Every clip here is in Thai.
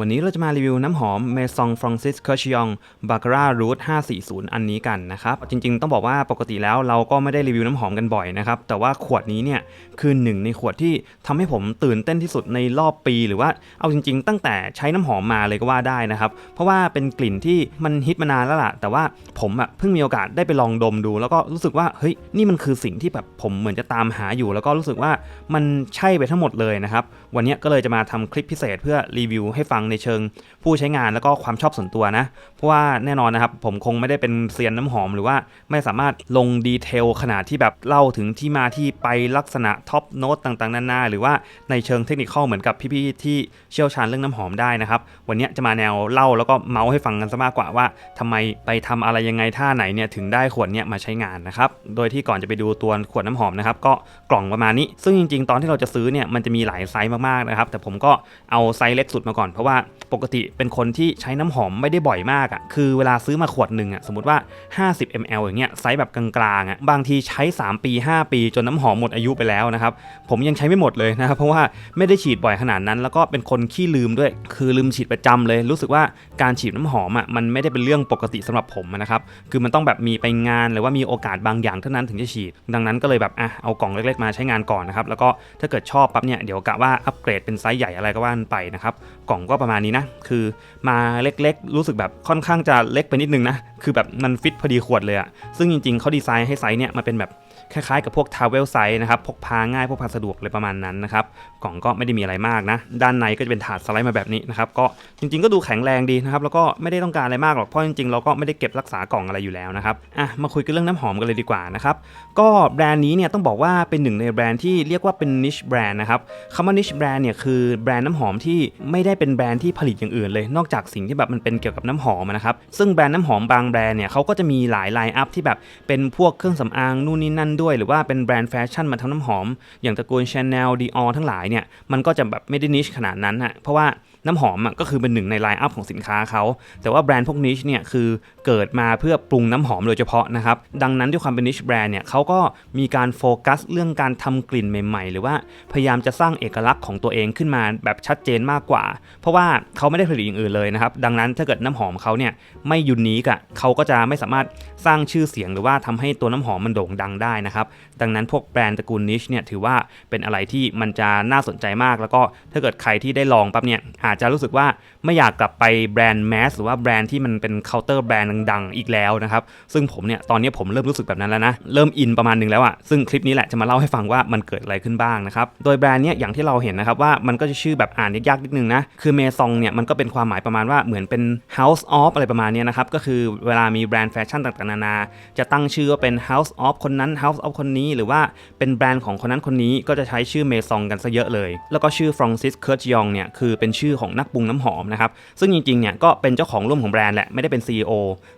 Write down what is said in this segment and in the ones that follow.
วันนี้เราจะมารีวิวน้ำหอม Maison Francis c u r c h i o n Baccarat Root 540 อันนี้กันนะครับ จริงๆ ต้องบอกว่าปกติแล้วเราก็ไม่ได้รีวิวน้ำหอมกันบ่อยนะครับ แต่ว่าขวดนี้เนี่ยคือหนึ่งในขวดที่ทำให้ผมตื่นเต้นที่สุดในรอบปีหรือว่าเอาจริง ๆ ตั้งแต่ใช้น้ำหอมมาเลยก็ว่าได้นะครับ เพราะว่าเป็นกลิ่นที่มันฮิตมานานแล้วล่ะ แต่ว่าผมอะเพิ่งมีโอกาสได้ไปลองดมดู แล้วก็รู้สึกว่าเฮ้ยนี่มันคือสิ่งที่แบบผมเหมือนจะตามหาอยู่ แล้วก็รู้สึกว่ามันใช่ไปทั้งหมดเลยนะครับวันนี้ก็เลยจะมาทำคลิปพิเศษเพื่อรีวิวให้ฟังในเชิงผู้ใช้งานแล้วก็ความชอบส่วนตัวนะ เพราะว่าแน่นอนนะครับ ผมคงไม่ได้เป็นเซียนน้ำหอมหรือว่าไม่สามารถลงดีเทลขนาดที่แบบเล่าถึงที่มาที่ไปลักษณะท็อปโน้ตต่างๆนานาหรือว่าในเชิงเทคนิคเหมือนกับพี่ๆที่เชี่ยวชาญเรื่องน้ำหอมได้นะครับ วันนี้จะมาแนวเล่าแล้วก็เมาส์ให้ฟังกันซะมากกว่าว่าทำไมไปทำอะไรยังไงท่าไหนเนี่ยถึงได้ขวดเนี้ยมาใช้งานนะครับ โดยที่ก่อนจะไปดูตัวขวดน้ำหอมนะครับก็กล่องประมาณนี้ ซึ่งจริง ๆ ตอนที่เราจะซื้อเนี่ยมันจะมีหลายไซส์มากๆนะครับ แต่ผมก็เอาไซส์เล็กสุดมาก่อนเพราะว่าว่าปกติเป็นคนที่ใช้น้ำหอมไม่ได้บ่อยมากอะ่ะคือเวลาซื้อมาขวดหนึ่งอะ่ะสมมติว่า 50 ml อย่างเงี้ยไซส์แบบกลางๆอะ่ะบางทีใช้ 3 ปี 5 ปี จนน้ำหอมหมดอายุไปแล้วนะครับผมยังใช้ไม่หมดเลยนะครับเพราะว่าไม่ได้ฉีดบ่อยขนาดนั้น แล้วก็เป็นคนขี้ลืมด้วย คือลืมฉีดประจำเลย รู้สึกว่าการฉีดน้ำหอมอะมันไม่ได้เป็นเรื่องปกติสำหรับผมนะครับคือมันต้องแบบมีไปงานหรือว่ามีโอกาสบางอย่างเท่านั้นถึงจะฉีด ดังนั้นก็เลยแบบอะเอากล่องเล็กๆมาใช้งานก่อนนะครับแล้วก็ถ้าเกิดชอบปั๊บเนี่ยเดี๋ยวกะว่าอัปเกรดเป็นไซส์ใหญ่อะไรก็ว่าไปนะครับกล่องก็ประมาณนี้นะ คือมาเล็กๆ รู้สึกแบบค่อนข้างจะเล็กไปนิดนึงนะ คือแบบมันฟิตพอดีขวดเลยอะซึ่งจริงๆเขาดีไซน์ให้ไซส์เนี่ยมันเป็นแบบ คล้ายๆกับพวกทาวเวลไซส์นะครับพกพาง่ายพกพาสะดวกเลยประมาณนั้นนะครับกล่องก็ไม่ได้มีอะไรมากนะ ด้านในก็จะเป็นถาดสไลด์มาแบบนี้นะครับก็จริงๆก็ดูแข็งแรงดีนะครับแล้วก็ไม่ได้ต้องการอะไรมากหรอกเพราะจริงๆเราก็ไม่ได้เก็บรักษากล่องอะไรอยู่แล้วนะครับอะมาคุยกันเรื่องน้ำหอมกันเลยดีกว่านะครับก็แบรนด์นี้เนี่ยต้องบอกว่าเป็นหนึ่งในแบรนด์ที่เรียกว่าเป็นนิชแบรนด์นะครับคำว่านิชแบรนด์เนี่ยคือแบรนด์น้ำหอมที่ไม่ได้เป็นแบรนด์ที่ผลิตอย่างอื่นเลย นอกจากสิ่งที่แบบมันเป็นเกี่ยวกับน้ำหอมนะครับซึ่งแบรนด์น้ำหอมบางแบรนด์เนี่ยเขาก็จะมีหลายไลน์อัพที่แบบเป็นพวกเครื่องสำอางนู่นนี่นั่นด้วย หรือว่าเป็นแบรนด์แฟชั่นมาทำน้ำหอม อย่างตระกูล Chanel Dior ทั้งหลายเนี่ยมันก็จะแบบไม่ได้นิชขนาดนั้นฮะเพราะว่า น้ำหอมอะก็คือเป็นหนึ่งในไลน์อัพของสินค้าเขา แต่ว่าแบรนด์พวกนิชเนี่ยคือเกิดมาเพื่อปรุงน้ำหอมโดยเฉพาะนะครับ ดังนั้นด้วยความเป็นนิชแบรนด์เนี่ยเขาก็มีการโฟกัสเรื่องการทำกลิ่นใหม่ ๆ หรือว่าพยายามจะสร้างเอกลักษณ์ของตัวเองขึ้นมาแบบชัดเจนมากกว่า เพราะว่าเขาไม่ได้ผลิตอย่างอื่นเลยนะครับ ดังนั้นถ้าเกิดน้ำหอมเขาเนี่ยไม่ยูนิคอะเขาก็จะไม่สามารถสร้างชื่อเสียงหรือว่าทำให้ตัวน้ำหอมมันโด่งดังได้นะครับ ดังนั้นพวกแบรนด์ตระกูลนิชเนี่ยถือว่าเป็นอะไรที่มันจะน่าสนใจมาก แล้วก็ถ้าเกิดใครที่ได้ลองปั๊บเนี่ยอาจจะรู้สึกว่าไม่อยากกลับไปแบรนด์แมสหรือว่าแบรนด์ที่มันเป็นเคาน์เตอร์แบรนด์ดังๆอีกแล้วนะครับ ซึ่งผมเนี่ยตอนนี้ผมเริ่มรู้สึกแบบนั้นแล้วนะ เริ่มอินประมาณหนึงแล้วอะซึ่งคลิปนี้แหละจะมาเล่าให้ฟังว่ามันเกิดอะไรขึ้นบ้างนะครับโดยแบรนด์เนี้ยอย่างที่เราเห็นนะครับว่ามันก็จะชื่อแบบอ่านยากๆนิดนึงนะคือเมซองเนี่ยมันก็เป็นความหมายประมาณว่าเหมือนเป็น House of อะไรประมาณนี้นะครับก็คือเวลามีแบรนด์แฟชั่นต่างๆนานา จะตั้งชื่อว่าเป็น House of คนนั้น House of คนนี้หรือว่าเป็นแบรนด์ของคนนั้นคนนี้ก็จะใช้ชื่อเมซองกันซะเยอะเลย แล้วก็ชื่อฟรองซิสเคิร์ตยองเนี่ยคือเป็นชื่อของนักปรุงน้ำหอมนะครับซึ่งจริงๆเนี่ยก็เป็นเจ้าของร่วมของแบรนด์แหละไม่ได้เป็น CEO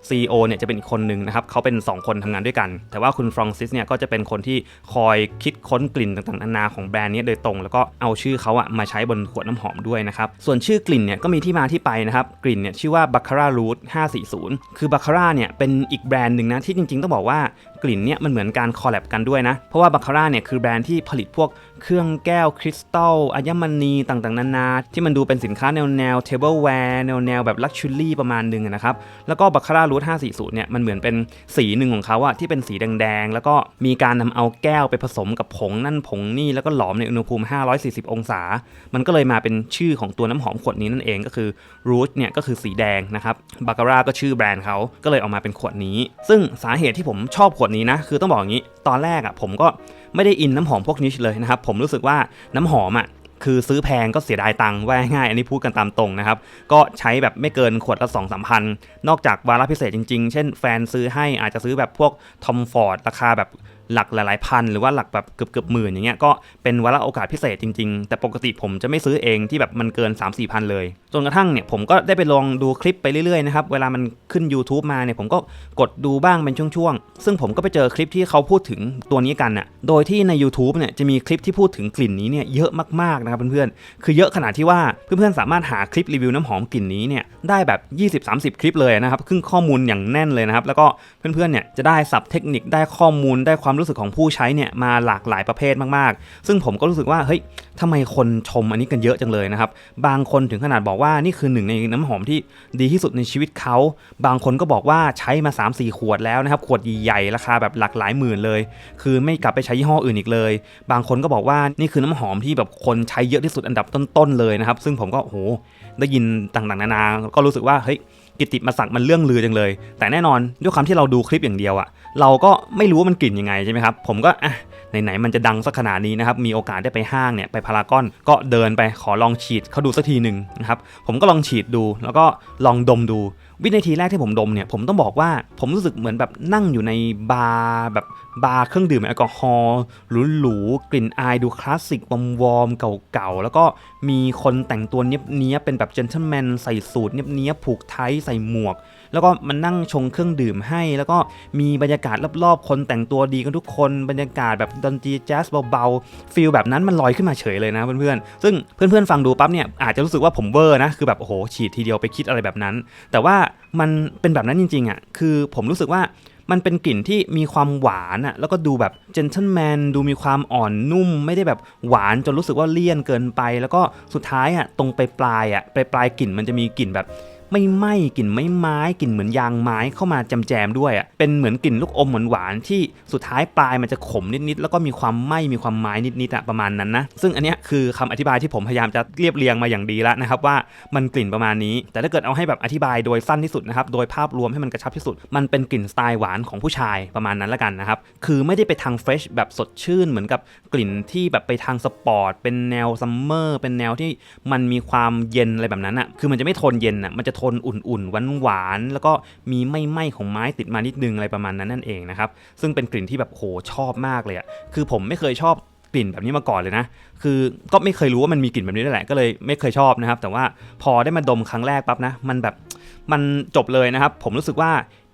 CEO เนี่ยจะเป็นอีกคนหนึ่งนะครับเขาเป็น 2 คนทำงานด้วยกัน แต่ว่าคุณฟรองซิสเนี่ยก็จะเป็นคนที่คอยคิดค้นกลิ่นต่างๆนานาของแบรนด์นี้โดยตรง แล้วก็เอาชื่อเขาอะมาใช้บนขวดน้ำหอมด้วยนะครับส่วนชื่อกลิ่นเนี่ยก็มีที่มาที่ไปนะครับกลิ่นเนี่ยชื่อว่า Baccarat Root 540 คือ Baccarat เนี่ยเป็นอีกแบรนด์หนึ่งนะที่จริงๆต้องบอกว่ากลิ่นเนี่ยมันเหมือนการคอลแลบกันด้วยนะ เพราะว่า Baccarat เนี่ยคือแบรนด์ที่ผลิตพวกเครื่องแก้วคริสตัลอัญมณีต่างๆ นานา ที่มันดูเป็นสินค้าแนวแนวเทเบิลแวร์แนวแนวแบบลักชัวรี่ประมาณหนึงนะครับ แล้วก็บัคคาร่ารูท540เนี่ยมันเหมือนเป็นสีหนึ่งของเขาอะที่เป็นสีแดงๆ แล้วก็มีการนำเอาแก้วไปผสมกับผงนั่นผงนี่แล้วก็หลอมในอุณหภูมิ 540 องศา มันก็เลยมาเป็นชื่อของตัวน้ำหอมขวดนี้นั่นเองก็คือรูทเนี่ยก็คือสีแดงนะครับบัคคาร่าก็ชื่อแบรนด์เขาก็เลยออกมาเป็นขวดนี้ ซึ่งสาเหตุที่ผมชอบขวดนี้นะคือต้องบอกอย่างนี้ ตอนแรกอะผมก็ไม่ได้อินน้ำหอมพวกนิชเลยนะครับ ผมรู้สึกว่าน้ำหอมอะคือซื้อแพงก็เสียดายตังค์ว่าง่ายอันนี้พูดกันตามตรงนะครับ ก็ใช้แบบไม่เกินขวดละ2องสามพันนอกจากวาระพิเศษจริงๆ เช่นแฟนซื้อให้อาจจะซื้อแบบพวกทอมฟอร์ดราคาแบบ หลักหลายๆพันหรือว่าหลักแบบเกือบเกือบหมื่นอย่างเงี้ยก็เป็นวาระโอกาสพิเศษจริงๆ แต่ปกติผมจะไม่ซื้อเองที่แบบมันเกิน 3 4มสี่พันเลย จนกระทั่งเนี่ยผมก็ได้ไปลองดูคลิปไปเรื่อยๆนะครับเวลามันขึ้น YouTube มาเนี่ยผมก็กดดูบ้างเป็นช่วงๆ ซึ่งผมก็ไปเจอคลิปที่เขาพูดถึงตัวนี้กันน่ะโดยที่ใน YouTube เนี่ยจะมีคลิปที่พูดถึงกลิ่นนี้เนี่ยเยอะมากๆนะครับเพื่อนๆคือเยอะขนาดที่ว่าเพื่อนๆสามารถหาคลิปรีวิวน้ำหอมกลิ่นนี้เนี่ยได้แบบ 20-30 คลิปเลยนะครับครึ่งข้อมูลอย่างแน่นเลยนะครับแล้วก็เพื่อนๆเนี่ยจะได้สับเทคนิคได้ข้อมูลได้ความรู้สึกของผู้ใช้เนี่ยมาหลากหลายประเภทมากๆ ซึ่งผมก็รู้สึกว่าเฮ้ยทำไมคนชมอันนี้กันเยอะจังเลยนะครับ บางคนถึงขนาดบอกว่านี่คือหนึ่งในน้ำหอมที่ดีที่สุดในชีวิตเขา บางคนก็บอกว่าใช้มา 3-4 ขวดแล้วนะครับ ขวดใหญ่ๆราคาแบบหลักหลายหมื่นเลย คือไม่กลับไปใช้ยี่ห้ออื่นอีกเลย บางคนก็บอกว่านี่คือน้ำหอมที่แบบคนใช้เยอะที่สุดอันดับต้นๆเลยนะครับ ซึ่งผมก็โหได้ยินต่างๆนานา ก็รู้สึกว่าเฮ้ย กิตติมาศักดิ์มันเรื่องลือจังเลย แต่แน่นอนด้วยความที่เราดูคลิปอย่างเดียวอะเราก็ไม่รู้ว่ามันกลิ่นยังไงใช่ไหมครับผมก็อะไหนๆมันจะดังสักขนาดนี้นะครับมีโอกาสได้ไปห้างเนี่ยไปพารากอนก็เดินไปขอลองฉีดเขาดูสักทีหนึ่งนะครับผมก็ลองฉีดดูแล้วก็ลองดมดู วินาทีแรกที่ผมดมเนี่ยผมต้องบอกว่าผมรู้สึกเหมือนแบบนั่งอยู่ในบาร์แบบ บาร์เครื่องดื่มแอลกอฮอล์หรูๆกลิ่นอายดูคลาสสิกวอมๆเก่าๆ แล้วก็มีคนแต่งตัวเนี้ยบๆเป็นแบบเจนเทลแมนใส่สูทเนี้ยบๆผูกไทใส่หมวก แล้วก็มันนั่งชงเครื่องดื่มให้ แล้วก็มีบรรยากาศรอบๆ คนแต่งตัวดีกันทุกคนบรรยากาศแบบดนตรีแจ๊สเบาๆฟีลแบบนั้นมันลอยขึ้นมาเฉยเลยนะเพื่อนๆซึ่งเพื่อนๆฟังดูปั๊บเนี่ยอาจจะรู้สึกว่าผมเวอร์นะคือแบบโอ้โหฉีดทีเดียวไปคิดอะไรแบบนั้น แต่ว่ามันเป็นแบบนั้นจริงๆอะคือผมรู้สึกว่า มันเป็นกลิ่นที่มีความหวานอะแล้วก็ดูแบบเจนเทลแมนดูมีความอ่อนนุ่ม ไม่ได้แบบหวานจนรู้สึกว่าเลี่ยนเกินไป แล้วก็สุดท้ายอะตรงไปปลายอะปลายปลายกลิ่นมันจะมีกลิ่นแบบ ไม่ไหม้กลิ่นไม้ไม้กลิ่นเหมือนยางไม้เข้ามาจำแจมด้วยอะเป็นเหมือนกลิ่นลูกอมหวานๆที่สุดท้ายปลายมันจะขมนิดๆแล้วก็มีความไหม้มีความไม้นิดๆอะประมาณนั้นนะซึ่งอันเนี้ยคือคำอธิบายที่ผมพยายามจะเรียบเรียงมาอย่างดีแล้วนะครับว่ามันกลิ่นประมาณนี้ แต่ถ้าเกิดเอาให้แบบอธิบายโดยสั้นที่สุดนะครับโดยภาพรวมให้มันกระชับที่สุด มันเป็นกลิ่นสไตล์หวานของผู้ชายประมาณนั้นละกันนะครับคือไม่ได้ไปทางเฟรชแบบสดชื่นเหมือนกับกลิ่นที่แบบไปทางสปอร์ตเป็นแนวซัมเมอร์เป็นแนวที่มันมีความเย็นอะไรแบบนั้นอะคือมันจะไม่ทนเย็นอะมันจะทนอุ่นๆหวานๆแล้วก็มีไม่ไหม้ของไม้ติดมานิดนึงอะไรประมาณนั้นนั่นเองนะครับซึ่งเป็นกลิ่นที่แบบโหชอบมากเลยอะคือผมไม่เคยชอบกลิ่นแบบนี้มาก่อนเลยนะ คือก็ไม่เคยรู้ว่ามันมีกลิ่นแบบนี้ด้วยแหละ ก็เลยไม่เคยชอบนะครับ แต่ว่าพอได้มาดมครั้งแรกปั๊บนะ มันแบบ มันจบเลยนะครับ ผมรู้สึกว่า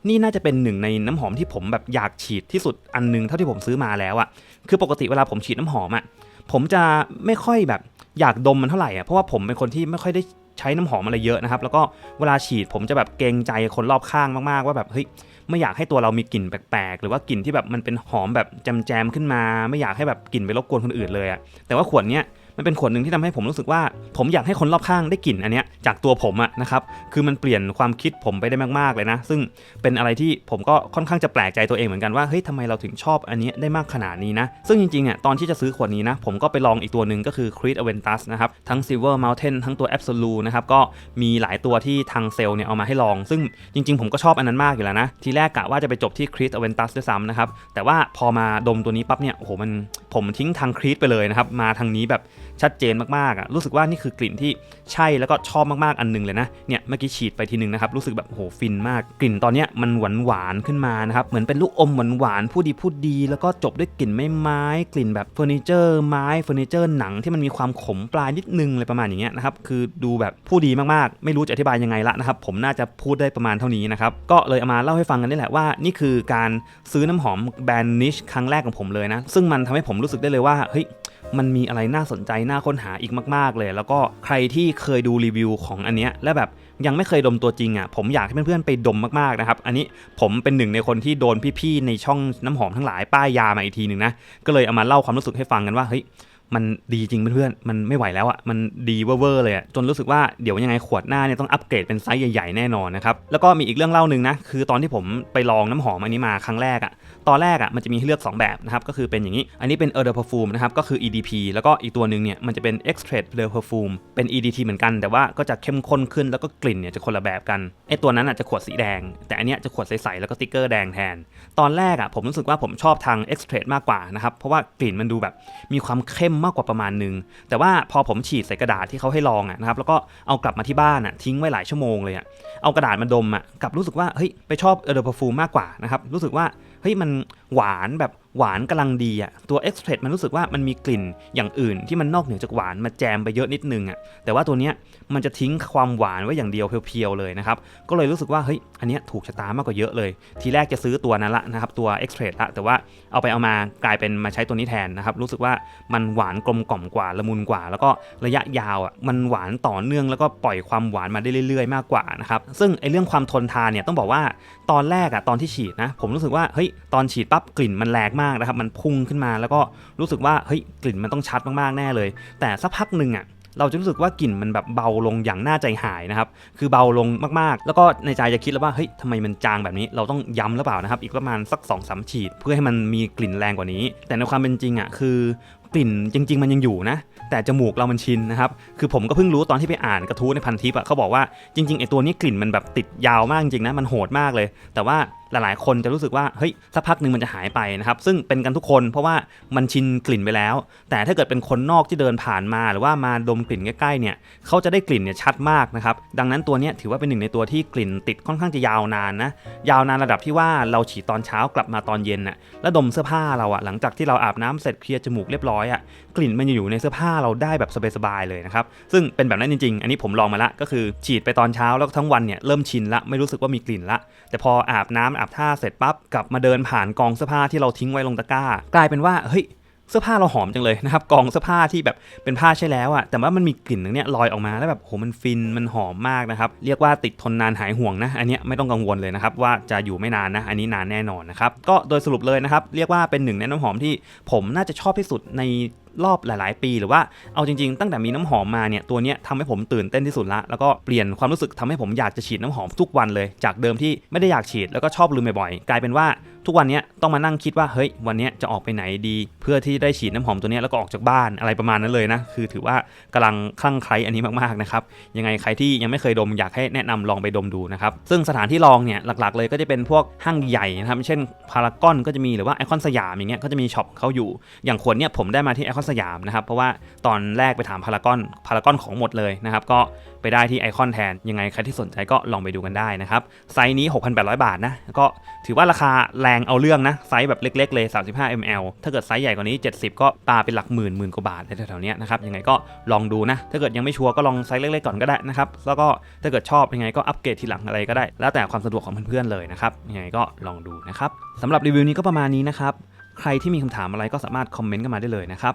นี่น่าจะเป็นหนึ่งในน้ำหอมที่ผมแบบอยากฉีดที่สุดอันนึงเท่าที่ผมซื้อมาแล้วอะคือปกติเวลาผมฉีดน้ำหอมอะผมจะไม่ค่อยแบบอยากดมมันเท่าไหร่อะ เพราะว่าผมเป็นคนที่ไม่ค่อยได้ ใช้น้ำหอมอะไรเยอะนะครับ แล้วก็เวลาฉีดผมจะแบบเกรงใจคนรอบข้างมากๆ ว่าแบบเฮ้ยไม่อยากให้ตัวเรามีกลิ่นแปลกๆ หรือว่ากลิ่นที่แบบมันเป็นหอมแบบแจมๆขึ้นมา ไม่อยากให้แบบกลิ่นไปรบกวนคนอื่นเลยอะแต่ว่าขวดเนี้ย มันเป็นขวดหนึ่งที่ทำให้ผมรู้สึกว่า ผมอยากให้คนรอบข้างได้กลิ่นอันเนี้ยจากตัวผมอะนะครับคือมันเปลี่ยนความคิดผมไปได้มากๆเลยนะ ซึ่งเป็นอะไรที่ผมก็ค่อนข้างจะแปลกใจตัวเองเหมือนกันว่าเฮ้ยทำไมเราถึงชอบอันนี้ได้มากขนาดนี้นะซึ่งจริงๆอะตอนที่จะซื้อขวดนี้นะผมก็ไปลองอีกตัวหนึ่งก็คือ Creed Aventus นะครับทั้ง Silver Mountain ทั้งตัว Absolute นะครับก็มีหลายตัวที่ทางเซลล์เนี่ยเอามาให้ลอง ซึ่งจริง ๆ ผมก็ชอบอันนั้นมากอยู่แล้วนะทีแรกกะว่าจะไปจบที่ Creed Aventus ด้วยซ้ำนะครับแต่ว่าพอมาดมตัวนี้ปั๊บเนี่ยโอ้โหมันผมทิ้งทาง Creed ไปเลยนะครับมาทางนี้แบบ ชัดเจนมากๆอะรู้สึกว่านี่คือกลิ่นที่ใช่แล้วก็ชอบมากๆอันหนึงเลยนะเนี่ยเมื่อกี้ฉีดไปทีนึงนะครับรู้สึกแบบโหฟินมากกลิ่นตอนเนี้ยมันหวานหวานๆขึ้นมานะครับเหมือนเป็นลูกอมหวานหวานๆผู้ดีผู้ดี แล้วก็จบด้วยกลิ่นไม้ไม้กลิ่นแบบเฟอร์นิเจอร์ไม้เฟอร์นิเจอร์หนังที่มันมีความขมปลายนิดนึงอะไรประมาณอย่างเงี้ยนะครับคือดูแบบผู้ดีมากๆ ไม่รู้จะอธิบายยังไงละนะครับผมน่าจะพูดได้ประมาณเท่านี้นะครับก็เลยเอามาเล่าให้ฟังกันนี่แหละว่า นี่คือการซื้อน้ำหอมแบรนด์นิชครั้งแรกของผมเลยนะซึ่งมันทำให้ผมรู้สึกได้เลยว่าเฮ้ยมันมีอะไรน่าสนใจน่าค้นหาอีกมาก ๆ เลย แล้วก็ใครที่เคยดูรีวิวของอันเนี้ยและแบบยังไม่เคยดมตัวจริงอะผมอยากให้เพื่อนๆไปดมมากๆนะครับ อันนี้ผมเป็นหนึ่งในคนที่โดนพี่ๆในช่องน้ำหอมทั้งหลายป้ายยามาอีกทีหนึ่งนะก็เลยเอามาเล่าความรู้สึกให้ฟังกันว่าเฮ้ย มันดีจริงเพื่อนๆ มันไม่ไหวแล้วอะ่ะ มันดีเวอร์เลยอะ่ะ จนรู้สึกว่าเดี๋ยวยังไงขวดหน้าเนี่ยต้องอัปเกรดเป็นไซส์ใหญ่ๆ แน่นอนนะครับ แล้วก็มีอีกเรื่องเล่าหนึ่งนะ คือตอนที่ผมไปลองน้ำหอมอันนี้มาครั้งแรกอะ่ะ ตอนแรกอะ่ะมันจะมีให้เลือก 2 แบบนะครับ ก็คือเป็นอย่างนี้ อันนี้เป็น Eau de Parfum นะครับ ก็คือ EDP แล้วก็อีกตัวหนึ่งเนี่ยมันจะเป็น Extrait de Parfum เป็น EDT เหมือนกัน แต่ว่าก็จะเข้มข้นขึ้นแล้วก็กลิ่นเนี่ยจะคนละแบบกัน ไอตัวนั้นอะจะขวดสีแดง แต่อันเนี้ยจะขวดใสๆแล้วก็ติ๊กเกอร์แดงแทน ตอนแรกอะผมรู้สึกว่าผมชอบทาง Extrait มากกว่านะครับ เพราะว่ากลิ่นมันดูแบบมีความเข้มมากกว่าประมาณนึง แต่ว่าพอผมฉีดใส่กระดาษที่เขาให้ลองอะนะครับแล้วก็เอากลับมาที่บ้านอะทิ้งไว้หลายชั่วโมงเลยอะเอากระดาษมาดมอะกลับรู้สึกว่าเฮ้ยไปชอบเออเดอร์พฟูมากกว่านะครับรู้สึกว่า เฮ้ยมันหวานแบบหวานกำลังดีอะตัว e x t r a c t มันรู้สึกว่ามันมีกลิ่นอย่างอื่นที่มันนอกเหนือจากหวานมาแจมไปเยอะนิดนึงอะแต่ว่าตัวเนี้ยมันจะทิ้งความหวานไว้อย่างเดียวเพียวๆเลยนะครับ ก็เลยรู้สึกว่าเฮ้ยอันเนี้ยถูกชะตามากกว่าเยอะเลย ทีแรกจะซื้อตัวนั้นละนะครับตัว e x t r a c t ละแต่ว่าเอาไปเอามากลายเป็นมาใช้ตัวนี้แทนนะครับรู้สึกว่ามันหวานกลมกล่อมกว่าละมุนกว่า แล้วก็ระยะยาวอะมันหวานต่อเนื่องแล้วก็ปล่อยความหวานมาได้เรื่อย ๆ มากกว่านะครับซึ่งไอเรื่องความทนทานเนี่ยต้องบอกว่าตอนแรกอะตอนที่ฉีดนะผมรู้สึกว่าเฮ้ยตอนฉีดปั๊บกลิ่นมันแรงมากนะครับ มันพุ่งขึ้นมาแล้วก็รู้สึกว่าเฮ้ยกลิ่นมันต้องชัดมากๆแน่เลย แต่สักพักหนึ่งอะเราจะรู้สึกว่ากลิ่นมันแบบเบาลงอย่างน่าใจหายนะครับ คือเบาลงมากๆ แล้วก็ในใจจะคิดแล้วว่า เฮ้ยทำไมมันจางแบบนี้ เราต้องย้ำหรือเปล่านะครับ อีกประมาณสัก2อสฉีด เพื่อให้มันมีกลิ่นแรงกว่านี้ แต่ในความเป็นจริงอะ คือกลิ่นจริง ๆ มันยังอยู่นะ แต่จมูกเรามันชินนะครับ คือผมก็เพิ่งรู้ตอนที่ไปอ่านกระทู้ในพันทิปอะเขาบอกว่าจริงๆไอตัวนี้กลิ่นมันแบบติดยาวมากจริงๆนะ มันโหดมากเลย แต่ว่าหลายๆ คนจะรู้สึกว่าเฮ้ยสักพักหนึ่งมันจะหายไปนะครับ ซึ่งเป็นกันทุกคนเพราะว่ามันชินกลิ่นไปแล้ว แต่ถ้าเกิดเป็นคนนอกที่เดินผ่านมา หรือว่ามาดมกลิ่นใกล้ๆเนี่ยเขาจะได้กลิ่นเนี่ยชัดมากนะครับดังนั้นตัวนี้ถือว่าเป็นหนึ่งในตัวที่กลิ่นติดค่อนข้างจะยาวนานนะยาวนานระดับที่ว่าเราฉีดตอนเช้ากลับมาตอนเย็นน่ะแล้วดมเสื้อผ้าเราอะหลังจากที่เราอาบน้ำเสร็จเคลียร์จมูกเรียบร้อยอะกลิ่นมันจะอยู่ในเสื้อผ้าเราได้แบบสบายๆเลยนะครับซึ่งเป็นแบบนั้นจริงๆ อันนี้ผมลองมาละก็คือฉีดไปตอนเช้าแล้วทั้งวันเนี่ยเริ่มชินละไม่รู้สึกว่ามีกลิ่นละ แต่พออาบน้ำอาบท่าเสร็จปั๊บกลับมาเดินผ่านกองเสื้อผ้าที่เราทิ้งไว้ลงตะกร้า กลายเป็นว่าเฮ้ยเสื้อผ้าเราหอมจังเลยนะครับกองเสื้อผ้าที่แบบเป็นผ้าใช่แล้วอะแต่ว่ามันมีกลิ่นนึงเนี่ยลอยออกมาแล้วแบบโหมันฟินมันหอมมากนะครับเรียกว่าติดทนนานหายห่วงนะ อันนี้ไม่ต้องกังวลเลยนะครับว่าจะอยู่ไม่นานนะ อันนี้นานแน่นอนนะครับก็โดยสรุปเลยนะครับเรียกว่าเป็นหนึ่งในน้ำหอมที่ผมน่าจะชอบที่สุดใน รอบหลาย ๆ ปีหรือว่าเอาจริง ๆ ตั้งแต่มีน้ำหอมมาเนี่ยตัวเนี้ยทำให้ผมตื่นเต้นที่สุดละแล้วก็เปลี่ยนความรู้สึกทำให้ผมอยากจะฉีดน้ำหอมทุกวันเลย จากเดิมที่ไม่ได้อยากฉีดแล้วก็ชอบลืมบ่อยๆกลายเป็นว่าทุกวันนี้ต้องมานั่งคิดว่าเฮ้ยวันนี้จะออกไปไหนดี เพื่อที่ได้ฉีดน้ำหอมตัวนี้แล้วก็ออกจากบ้านอะไรประมาณนั้นเลยนะ คือถือว่ากำลังคลั่งไคล้อันนี้มากๆนะครับยังไงใครที่ยังไม่เคยดมอยากให้แนะนำลองไปดมดูนะครับซึ่งสถานที่ลองเนี่ยหลักๆ เลยก็จะเป็นพวกห้างใหญ่นะครับเช่นพารากอนก็จะมีหรือว่าไอคอนสยามอย่างเงี้ยก็จะมีช็อปเขาอยู่อย่างขวดเนี่ยผมได้มาที่ไอคอนสยามนะครับ เพราะว่าตอนแรกไปถามพารากอนพารากอนของหมดเลยนะครับ ก็ไปได้ที่ไอคอนแทน ยังไงใครที่สนใจก็ลองไปดูกันได้นะครับ ไซส์นี้ 6,800 บาทนะ ก็ถือว่าราคาแรงเอาเรื่องนะ ไซส์แบบเล็กๆเลย 35 ml ถ้าเกิดไซส์ใหญ่กว่านี้ 70 ก็ปาเป็นหลักหมื่นหมื่นกว่าบาทในแถวๆนี้นะครับ ยังไงก็ลองดูนะ ถ้าเกิดยังไม่ชัวร์ก็ลองไซส์เล็กๆก่อนก็ได้นะครับ แล้วก็ถ้าเกิดชอบยังไงก็อัปเกรดทีหลังอะไรก็ได้ แล้วแต่ความสะดวกของเพื่อนๆเลยนะครับ ยังไงก็ลองดูนะครับสำหรับรีวิวนี้ก็ประมาณนี้นะครับ ใครที่มีคำถามอะไรก็สามารถคอมเมนต์กันมาได้เลยนะครับ